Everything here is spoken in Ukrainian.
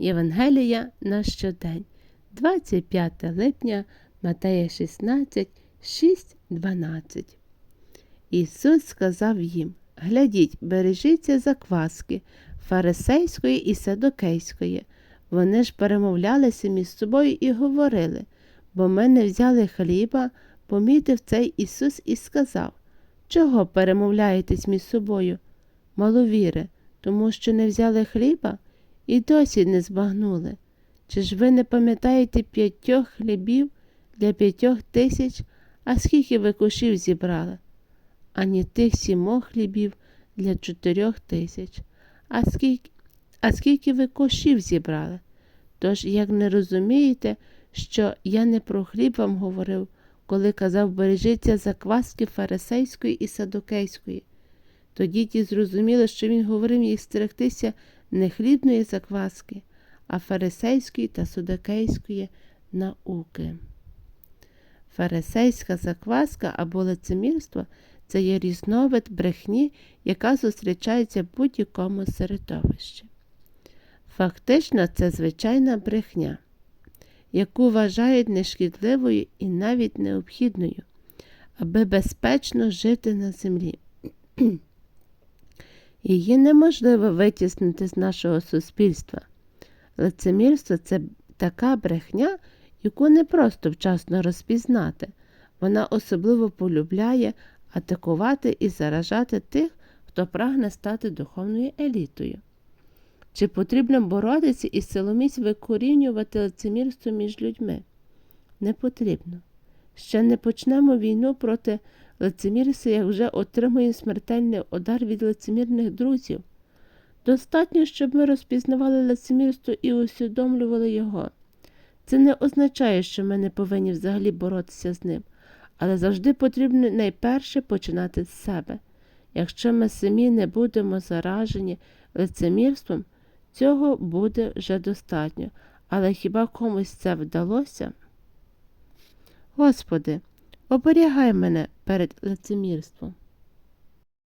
Євангелія на щодень, 25 липня, Матея 16, 6, 12. Ісус сказав їм: Глядіть, бережіться закваски фарисейської і садокейської. Вони ж перемовлялися між собою і говорили, бо ми не взяли хліба, помітив цей Ісус і сказав: Чого перемовляєтесь між собою? Маловіри, тому що не взяли хліба і досі не збагнули. Чи ж ви не пам'ятаєте п'ятьох хлібів для п'ятьох тисяч, а скільки ви кошів зібрали? Ані тих сімох хлібів для чотирьох тисяч. А скільки, а скільки ви кошів зібрали? Тож, як не розумієте, що я не про хліб вам говорив, коли казав бережіться закваски фарисейської і садокейської. Тоді ті зрозуміли, що він говорив їх стерегтися не хлібної закваски, а фарисейської та судакейської науки. Фарисейська закваска або лицемірство це є різновид брехні, яка зустрічається в будь-якому середовищі. Фактично, це звичайна брехня, яку вважають нешкідливою і навіть необхідною, аби безпечно жити на землі. Її неможливо витіснити з нашого суспільства. Лицемірство це така брехня, яку не просто вчасно розпізнати. Вона особливо полюбляє атакувати і заражати тих, хто прагне стати духовною елітою. Чи потрібно боротися і силоміць викорінювати лицемірство між людьми? Не потрібно. Ще не почнемо війну проти лицемірства, як вже отримуємо смертельний удар від лицемірних друзів. Достатньо, щоб ми розпізнавали лицемірство і усвідомлювали його. Це не означає, що ми не повинні взагалі боротися з ним, але завжди потрібно найперше починати з себе. Якщо ми самі не будемо заражені лицемірством, цього буде вже достатньо. Але хіба комусь це вдалося? Господи, оберігай мене перед лицемірством.